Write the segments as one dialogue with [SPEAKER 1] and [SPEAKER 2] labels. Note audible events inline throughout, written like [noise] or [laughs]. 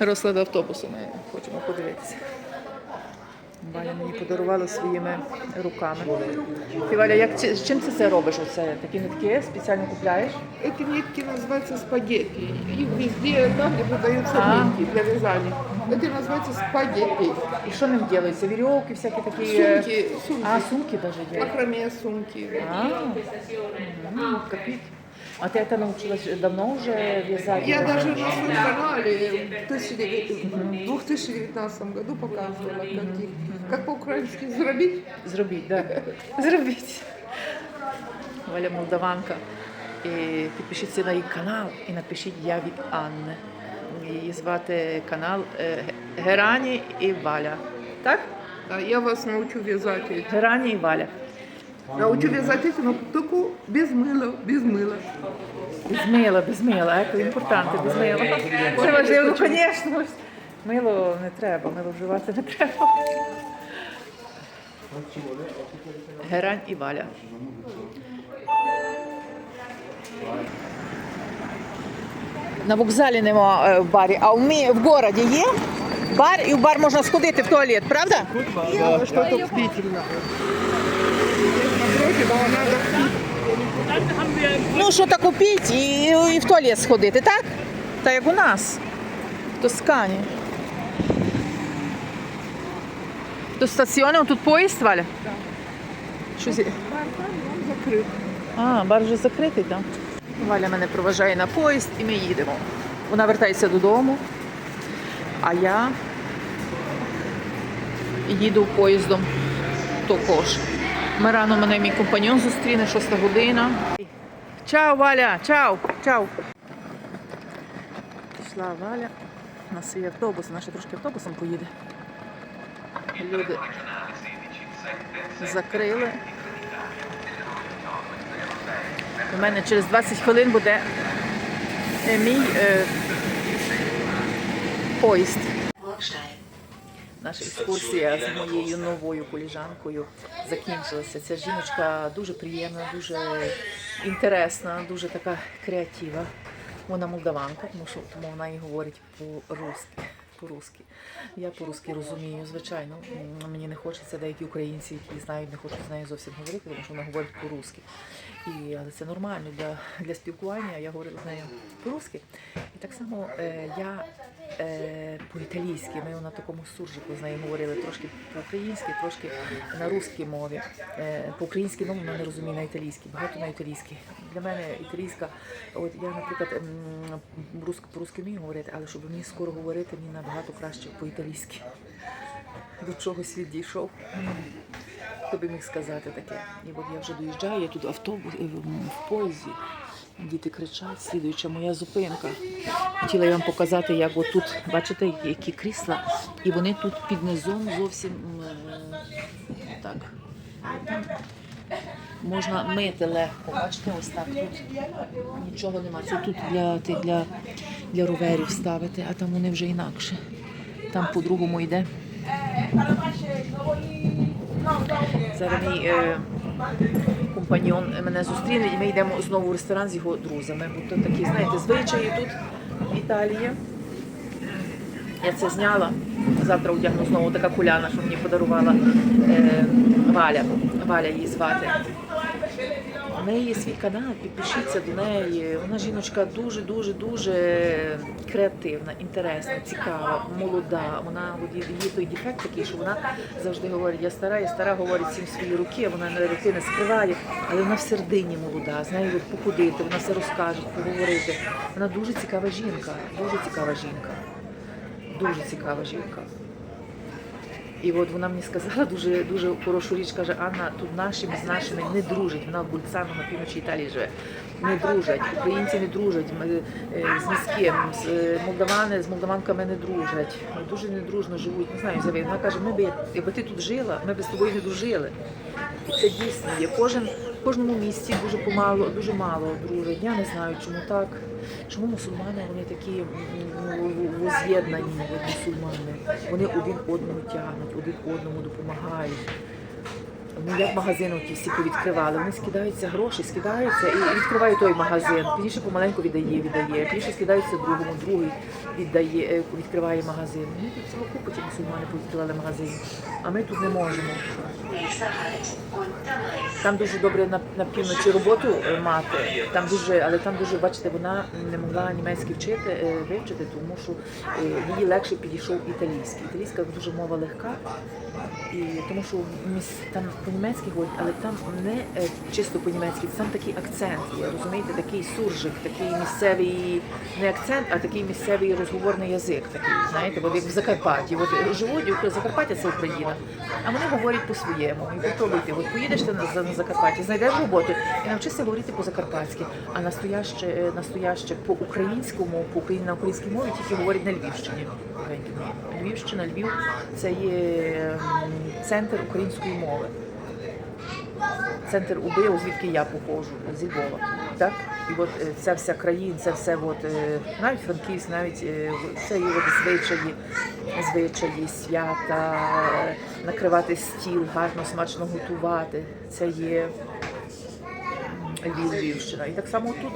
[SPEAKER 1] Розклад автобусу ми хочемо подивитися. Валя мені подарувала своїми руками. Ти Валя, як чи- з чим це це робиш? Оце такі нитки спеціально купляєш?
[SPEAKER 2] Эти нитки называются спагетти. Их везде, там, где продаются
[SPEAKER 1] А.
[SPEAKER 2] нитки для вязания. Это называется спагетти.
[SPEAKER 1] І що ним ділиться? Вірьовки, всякі такі. е,
[SPEAKER 2] Сумки, сумки.
[SPEAKER 1] А, сумки навіть є.
[SPEAKER 2] Махроме сумки.
[SPEAKER 1] А, мгм, копіть. А ти це навчилась давно вже в'язати?
[SPEAKER 2] Я даже на своем канале в 2019 году показывала, как, их, как по-украински заробить.
[SPEAKER 1] Зробіть. Да. Зробіть. Валя Молдаванка. І підпишіться на її канал і напишіть Я від Анни. Її звати канал е, Герані і Валя. Так?
[SPEAKER 2] Да, я вас научу вязать.
[SPEAKER 1] Герані і Валя.
[SPEAKER 2] Научу вязать эти, но только без мыла, без мыла.
[SPEAKER 1] Без мила, без мила, еко імпортанти, без мила. Це важливо, звісно. Мило не треба, мило вживати не треба. Герань і Валя. На вокзалі нема е, в барі, а в, мі, в городі є бар, і в бар можна сходити в туалет, правда?
[SPEAKER 2] Да, что-то впительно.
[SPEAKER 1] Ну, що так купити і, і в туалет сходити, так? Та як у нас, в Тоскані. До стаціону тут поїзд, Валя? Щось... є?
[SPEAKER 2] бар там, закрыт.
[SPEAKER 1] А, бар вже закритий, так? Валя мене проважає на поїзд і ми їдемо. Вона вертається додому, а я їду поїздом також. Ми рано мене мій компаньон зустріне, 6 година. Чао, Валя, чао, чао. Пішла Валя на свій автобус, вона ще трошки автобусом поїде. Люди закрили. У мене через 20 хвилин буде е, мій е, поїзд. Наша екскурсія з моєю новою коліжанкою закінчилася. Ця жіночка дуже приємна, дуже інтересна, дуже така креатива. Вона молдаванка, тому що тому вона і говорить по-русски. По-русски. Я по-русски розумію, звичайно. Мені не хочеться деякі українці, які знають, не хочуть з нею зовсім говорити, тому що вона говорить по-русски. І, але це нормально для, для спілкування. Я говорила з нею по-русски. І так само е, я е, по-італійськи. Ми на такому суржику з нею говорили трошки по-українськи, трошки на русській мові. Е, по-українськи ну, вона не розуміє на італійській, багато на італійській. Для мене італійська, от я, наприклад, по-русски вмію говорити, але щоб мені скоро говорити, мені набагато краще по-італійськи. До чого світ дійшов. Хто би міг сказати таке? І от я вже доїжджаю, я тут автобус е, в- поїзді. Діти кричать, слідуюча моя зупинка. Хотіла я вам показати, як отут, бачите, які крісла, і вони тут під низом зовсім е, так. Можна мити легко. Бачите, ось так тут нічого нема. Це тут для, для, для роверів ставити, а там вони вже інакше. Там по-другому йде. Зараз мій е, компаньон мене зустріне, і ми йдемо знову в ресторан з його друзями. Бо такі, знаєте, звичаї тут в Італії. Я це зняла. Завтра одягну знову така куляна, що мені подарувала е, Валя. Валя її звати. У неї є свій канал, підпишіться до неї. Вона жіночка дуже, дуже, дуже креативна, інтересна, цікава, молода. Вона є той дефект такий, що вона завжди говорить, я стара, я стара, говорить всім свої руки, вона не руки не скриває, але вона в середині молода. З нею походити, вона все розкаже, поговорити. Вона дуже цікава жінка, дуже цікава жінка. Дуже цікава жінка. І от вона мені сказала дуже дуже хорошу річ, каже, Анна, тут наші з нашими не дружать. Вона в Бульцану на півночі Італії живе. Не дружать. Українці не дружать е, з міським, з е, молдавани з молдаванками не дружать. Дуже недружно живуть. Не знаю. Вона каже, ми би, якби ти тут жила, ми би з тобою не дружили. Це дійсно є. Кожен кожному місті дуже помало, дуже мало дружить. Я не знаю, чому так. Чому мусульмани вони такі ну, воз'єднані, мусульмани. Вони один одному тягнуть, один одному допомагають. Вони як магазини ті всі відкривали. Вони скидаються гроші, скидаються і відкриває той магазин. Пізніше помаленьку віддає, віддає. Пізніше скидаються другому, другий віддає, е, відкриває магазин. Ми тут цілу купу ті мусульмани відкривали магазин, а ми тут не можемо. Там дуже добре на, на півночі роботу е, мати. Там дуже, але там дуже, бачите, вона не могла німецький вчити, е, вивчити, тому що їй легше підійшов італійський. Італійська дуже мова легка, і тому що там по-німецьки говорять, але там не е, чисто по-німецьки, там такий акцент є, розумієте, такий суржик, такий місцевий не акцент, а такий місцевий розговорний язик. Такий, знаєте, от як в Закарпатті. От живуть Ук- Закарпаття це Україна, а вони говорять по-своєму. І попробуйте, от поїдеш ти на, на Закарпаття, знайдеш роботу і навчишся говорити по-закарпатськи, а настояще, е, настояще по-українському, по Україні на українській мові тільки говорять на Львівщині. Львівщина, Львів це є центр української мови. Центр УБИ, звідки я походжу, зі Львова. Так? І от е, ця вся країна, це все, от, е, навіть Франківськ, навіть е, це є от звичаї, звичаї, свята, накривати стіл, гарно, смачно готувати. Це є Львів, Львівщина. І так само тут.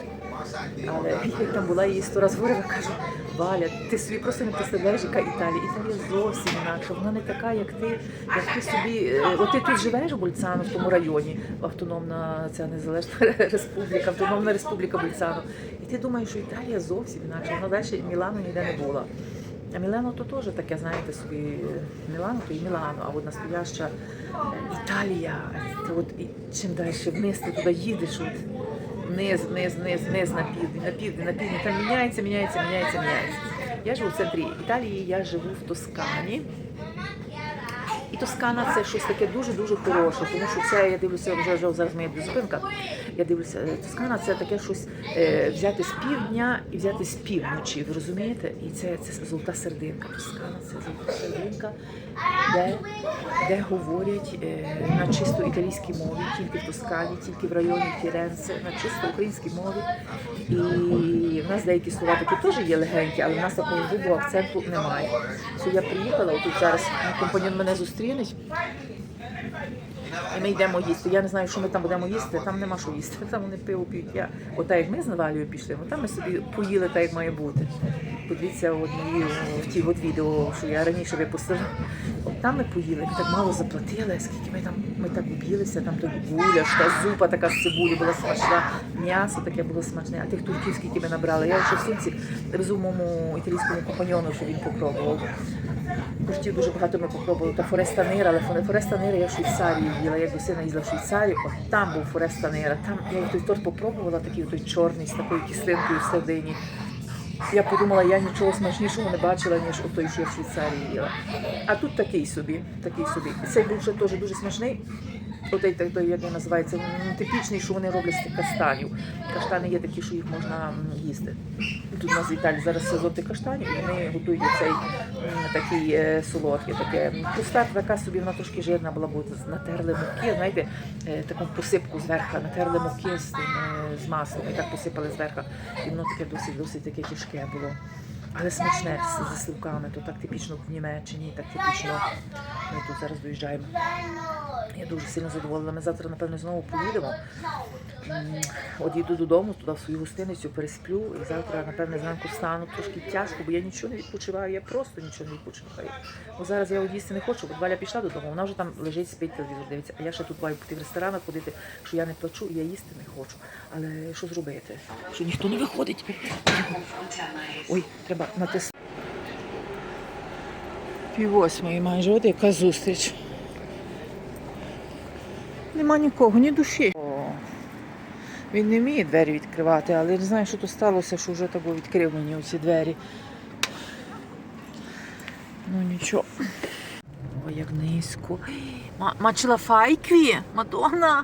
[SPEAKER 1] Але як там була її сто раз говорила, кажу, Валя, ти собі просто не представляєш, яка Італія. Італія зовсім інакша. Вона не така, як ти, як ти собі. е, От ти тут живеш в Больцано, в тому районі, автономна ця незалежна [laughs] республіка, автономна республіка Больцано. І ти думаєш, що Італія зовсім інакша. Вона далі Мілану ніде не була. А Мілано то теж таке, знаєте, собі е, Мілано, то і Мілано, а от настояща Італія, от чим далі вниз ти туди їдеш, от вниз, вниз, вниз, вниз на південь, на південь, на південь. Там міняється, міняється, міняється, міняється. Я живу в центрі Італії, я живу в Тоскані. І Тоскана це щось таке дуже-дуже хороше, тому що це я дивлюся, вже, вже зараз моя зупинка. Я дивлюся, е, Тоскана це таке щось е, взяти з півдня і взяти з півночі. Ви розумієте? І це, це золота сердинка. Тоскана це золота сердинка, де, де говорять е, на чисто італійській мові, тільки в Тоскані, тільки в районі Фіренце, на чисто українській мові. І в нас деякі слова такі теж є легенькі, але в нас такого акценту немає. So, я приїхала, отут зараз компаньон мене зустріне. І ми йдемо їсти. Я не знаю, що ми там будемо їсти, там нема що їсти. [laughs] Там вони пиво п'ють. Я ота як ми з Навалією пішли, там ми собі поїли так, як має бути. Подивіться, от мої в ті от відео, що я раніше випустила. От там ми поїли, ми так мало заплатили, скільки ми там ми так об'їлися, там тоді гуляш, та зупа така з цибулі була смачна, м'ясо таке було смачне, а тих турків, скільки ми набрали. Я ще в сумці везу моєму італійському компаньону, щоб він попробував. Коштів дуже багато ми попробували. Та Фореста Нира, але Форе- Фореста Нира я в Швейцарії їла. Я до сина їздила в Швейцарію, от там був Фореста Нира. Там я той торт попробувала, такий той чорний з такою кислинкою всередині. Я подумала, я нічого смачнішого не бачила, ніж той, що я в Швейцарії їла. А тут такий собі, такий собі. Цей був вже теж дуже смачний. Той, той, як він називається, м, типічний, що вони роблять з тих каштанів. Каштани є такі, що їх можна їсти. Тут у нас в Італії зараз сезон каштанів, і вони готують цей такий е, солодкий, таке пуста така собі, вона трошки жирна була, бо натерли муки, знаєте, е, таку посипку зверху, натерли муки з, е, з маслом, і так посипали зверху. І воно таке досить, досить таке тяжке було. Але смачне з, сливками, то так типічно в Німеччині, так типічно. Ми тут зараз доїжджаємо. Я дуже сильно задоволена. Ми завтра, напевно, знову поїдемо. Їду додому, туди в свою гостиницю пересплю. І завтра, напевне, зранку встану трошки тяжко, бо я нічого не відпочиваю, я просто нічого не відпочиваю. Бо зараз я їсти не хочу, бо Валя пішла додому, вона вже там лежить, спить телевізор, дивиться. А я ще тут маю піти в ресторанах ходити, що я не плачу, і я їсти не хочу. Але що зробити? Що ніхто не виходить. Ой, треба натиснути. Пів восьмої майже, от яка зустріч. Нема нікого, ні душі. Він не вміє двері відкривати, але я не знаю, що то сталося, що вже так відкрив мені оці двері. Ну нічого. Ой, як низько. Мачила файкві, Мадонна.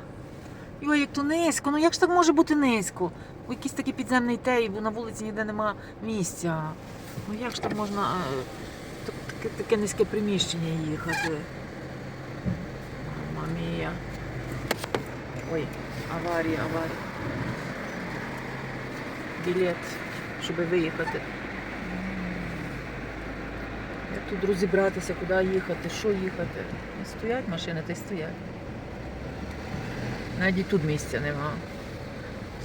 [SPEAKER 1] Ой, як то низько. Ну як ж так може бути низько? Ой, якийсь такий підземний тей, бо на вулиці ніде нема місця. Ну як ж так можна е, таке, таке низьке приміщення їхати? Мама. Ой, аварія, аварія. Білет, щоб виїхати. Як тут розібратися, куди їхати, що їхати? Стоять машини, та й стоять. Навіть і тут місця нема.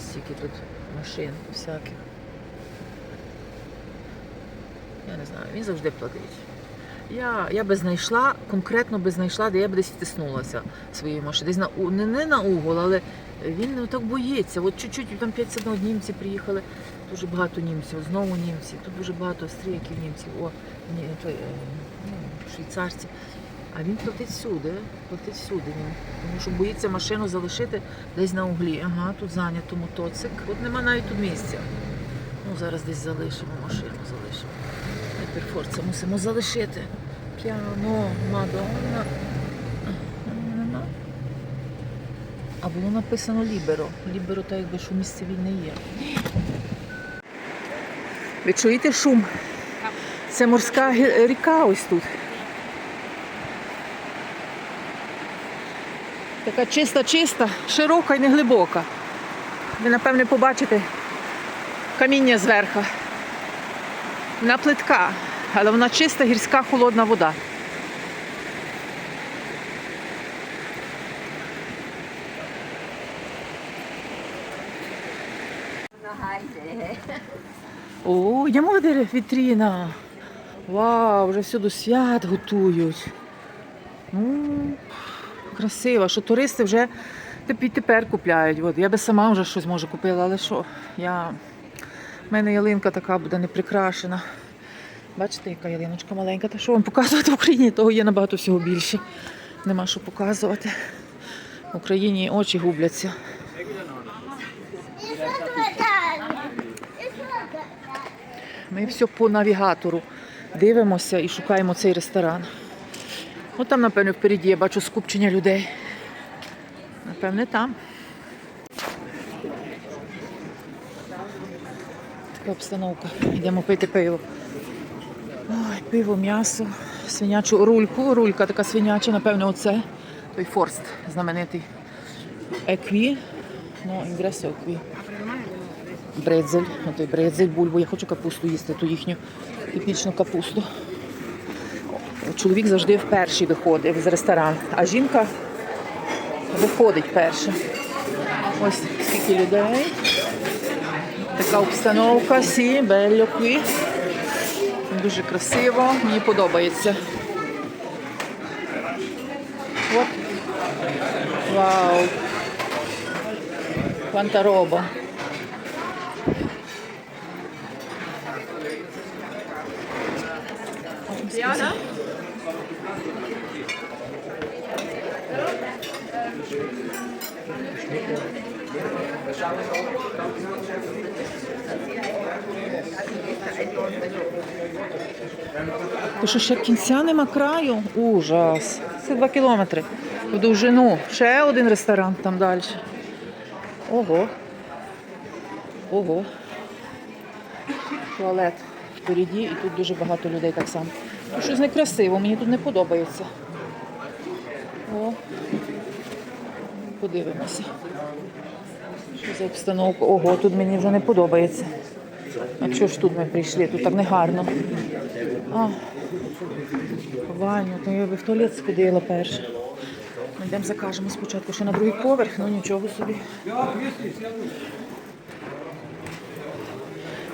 [SPEAKER 1] Стільки тут машин всяких. Я не знаю, він завжди платить. Я, я би знайшла, конкретно би знайшла, де я б десь втиснулася своєю машиною. Десь на, не, не на угол, але він ну, так боїться. От чуть-чуть там 51 німці приїхали, дуже багато німців, знову німці. Тут дуже багато австрійків німців, о, ні, той, е, ну, швейцарці. А він платить всюди, платить всюди він. Тому що боїться машину залишити десь на углі. Ага, тут зайнято мотоцик. От нема навіть тут місця. Ну, зараз десь залишимо машину, залишимо. Тепер форца мусимо залишити. Піано, Мадонна. Нема. А було написано Ліберо. Ліберо так якби що місце вільне є. Ви чуєте шум? Це морська ріка ось тут. Така чиста-чиста, широка і не глибока. Ви, напевне, побачите каміння зверху. Вона плитка, але вона чиста гірська холодна вода. О, йдемо види вітріна. Вау, вже все до свят готують. Ну, красиво, що туристи вже тепер купляють. От, я би сама вже щось може купила, але що? Я... У мене ялинка така буде не прикрашена. Бачите, яка ялиночка маленька. Та що вам показувати в Україні? Того є набагато всього більше. Нема що показувати. В Україні очі губляться. Ми все по навігатору дивимося і шукаємо цей ресторан. От там, напевно, впереді я бачу скупчення людей. Напевне, там. Така обстановка. Йдемо пити пиво. Ой, пиво, м'ясо, свинячу рульку. Рулька така свиняча, напевно, оце. Той форст знаменитий. Екві. Ну, інгресо екві. Бредзель. Отой бредзель, бульбу. Я хочу капусту їсти, ту їхню типічну капусту. Чоловік завжди вперше виходить з ресторану, а жінка виходить перша. Ось скільки людей. Така обстановка, сі, белло qui. Дуже красиво, мені подобається. От. Вау. Roba. То що ще кінця нема краю? Ужас. Це два кілометри в довжину. Ще один ресторан там далі. Ого. Ого. Туалет впереді і тут дуже багато людей так само. Щось некрасиво, мені тут не подобається. О. Подивимося. Що за обстановка? Ого, тут мені вже не подобається. А чого ж тут ми прийшли? Тут так не гарно. А, Ваню, то я би в туалет сходила перше. Ми йдемо закажемо спочатку ще на другий поверх, ну нічого собі.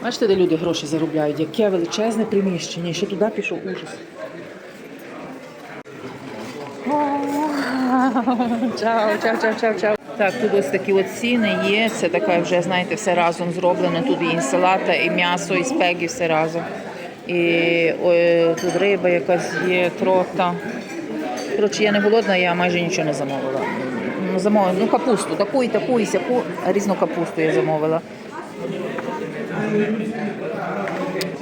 [SPEAKER 1] Бачите, де люди гроші заробляють? Яке величезне приміщення. Ще туди пішов ужас. Чао, чао, чао, чао, чао. Так, тут ось такі от ціни є. Це така вже, знаєте, все разом зроблено. Тут і інсалата, і м'ясо, і спеки, все разом. І ой, тут риба якась є, трота. Коротше, я не голодна, я майже нічого не замовила. Ну, Замовила ну, капусту, таку і таку, і сяку різну капусту я замовила.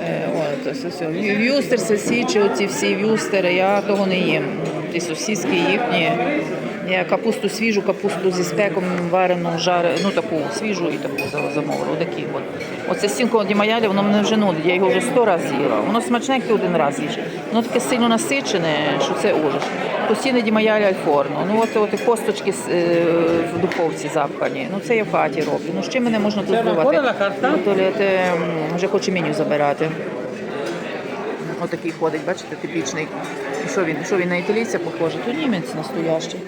[SPEAKER 1] Е, От, ось. В'юстер, сосічі, оці всі в'юстери, я того не їм. Ті сосиски їхні. Я капусту свіжу, капусту зі спеком варену, жаре, ну таку свіжу і таку за- замовила. Отакі от. Оце сінко ді маялі, воно мене вже нудить. Я його вже сто разів їла. Воно смачне, як ти один раз їш. Воно таке сильно насичене, що це ужас. Постійно ді маялі альфорно. Ну от, от косточки е, в духовці запхані. Ну це я в хаті роблю. Ну з чим мене можна тут те, м, вже хоче меню забирати. Отакий ходить, бачите, типічний. Що він? Що він на італійця похожий? То німець настоящий.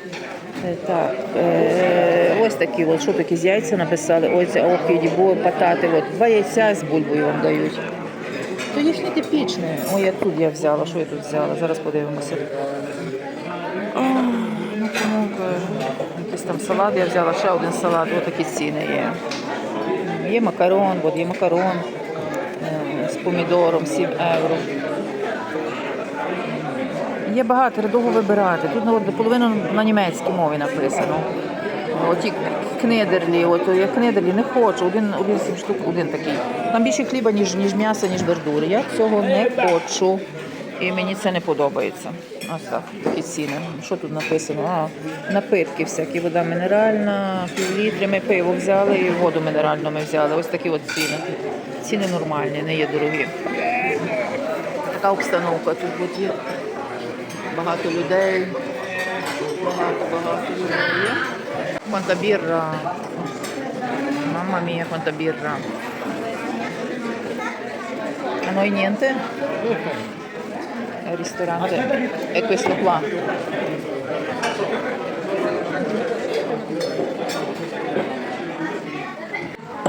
[SPEAKER 1] Е, Так, е, ось такі, от, що такі з яйця написали. Ось окіді, бо патати. От, два яйця з бульбою вам дають. То їхнє типічне. О, я тут я взяла. Що я тут взяла? Зараз подивимося. Якийсь там салат я взяла, ще один салат, ось такі ціни є. Є макарон, от є макарон е, з помідором 7 євро. Є багато, довго вибирати. Тут ну, половину на німецькій мові написано. Оті кнедерлі, от я кнедерлі не хочу, один, один сім штук, один такий. Там більше хліба, ніж, ніж м'яса, ніж вердури. Я цього не хочу. І мені це не подобається. Ось так, такі ціни. Що тут написано? А, напитки всякі, вода мінеральна, пів літри. Ми пиво взяли і воду мінеральну ми взяли. Ось такі от ціни. Ціни нормальні, не є дорогі. Така обстановка тут є. Багато людей. Багато, багато людей є. Quanta birra. Mamma mia, quanta birra. A noi niente? Il ristorante è questo qua.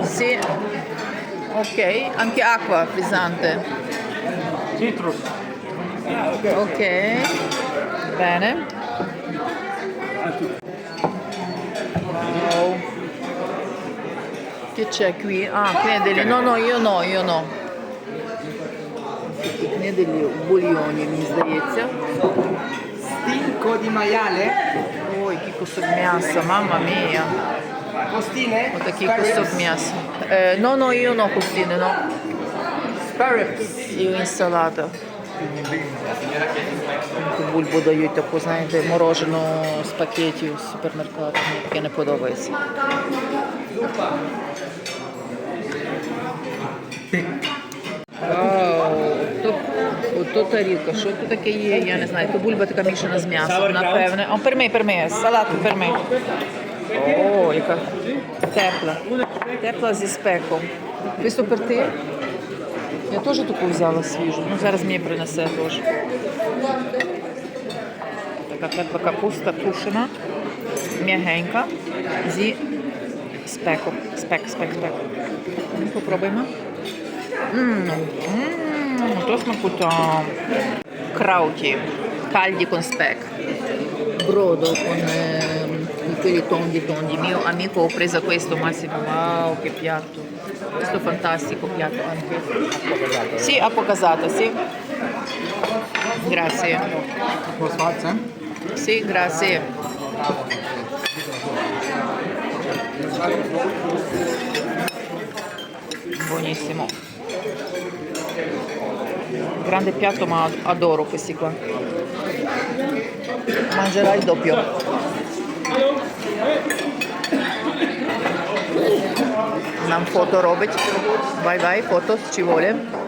[SPEAKER 1] Sì, ok, anche acqua frizzante.
[SPEAKER 3] Citrus.
[SPEAKER 1] ok. Bene. Wow che c'è qui? ah qui no no io no io no. Ne degli bulioni mi sdaezia
[SPEAKER 3] stinco di maiale?
[SPEAKER 1] Oh, che questo miassa mamma mia.
[SPEAKER 3] Costine?
[SPEAKER 1] guarda che questo miassa eh, no no io no costine no. Io insalata бульбу дають таку, знаєте, морожену з пакетів з супермеркату. Мені таке не подобається. То, тарілка, що тут таке є, я не знаю. То бульба така мішана з м'ясом, напевне. О, перми, перми, салат перми. О, яка тепла. Тепла зі спеком. Per te? Я теж таку взяла свіжу. Ну, зараз мені принесе теж. Така тепла капуста тушена, м'ягенька, зі спеком. Спек, спек, спек. Ну, Попробуємо. То смакута. Крауті, кальді con spec. Brodo con ehm, quelli tondi tondi. Mio amico ho questo Massimo. Wow, che piatto. questo fantastico piatto anche. Sì, acqua casata, sì. Grazie. Sì, grazie. Buonissimo. Grande piatto ma adoro questi qua. Mangerai il doppio. Нам фото робить. Vai, фото з vuole.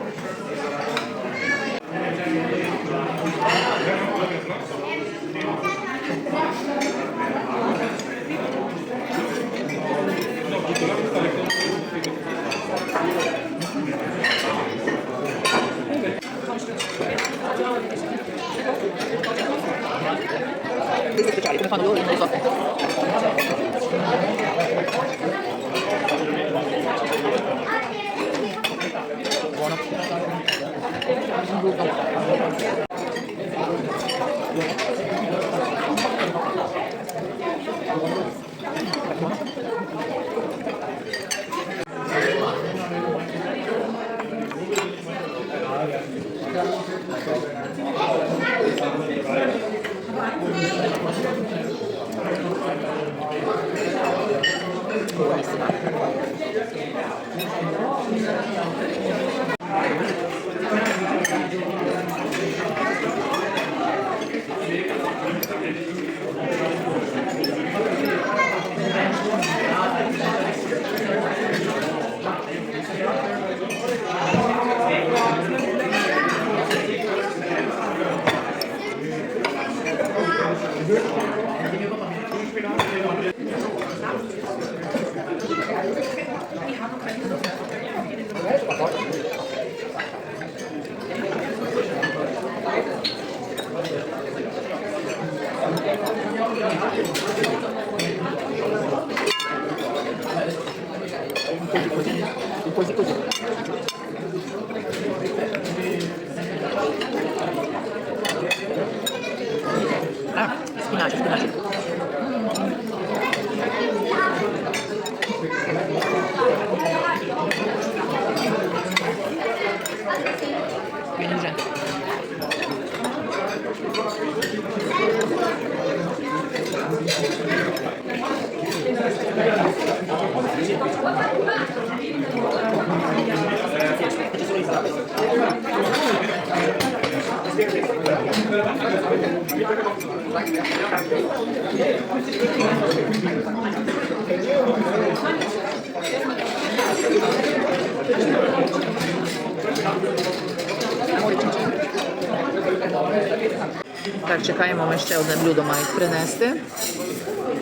[SPEAKER 1] Чекаємо, ще одне блюдо мають принести.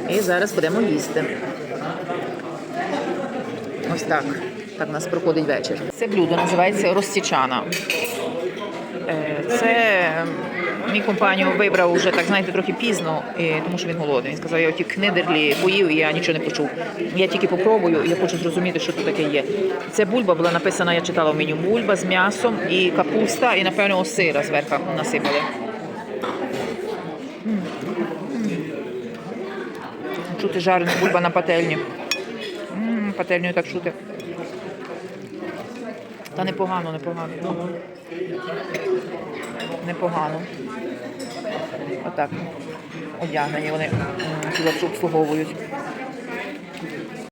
[SPEAKER 1] І зараз будемо їсти. Ось так. Так у нас проходить вечір. Це блюдо називається розсічана. Е, Це мій компанію вибрав вже так, знаєте, трохи пізно, тому що він голодний. Він сказав, я ті книдерлі поїв і я нічого не почув. Я тільки попробую, я хочу зрозуміти, що тут таке є. Це бульба була написана, я читала в меню. Бульба з м'ясом і капуста, і напевно сира зверху насипали. Чути жарену бульба на пательні. Пательню так чути. Та непогано, непогано. Непогано. Отак. Одягнені вони хіба обслуговують.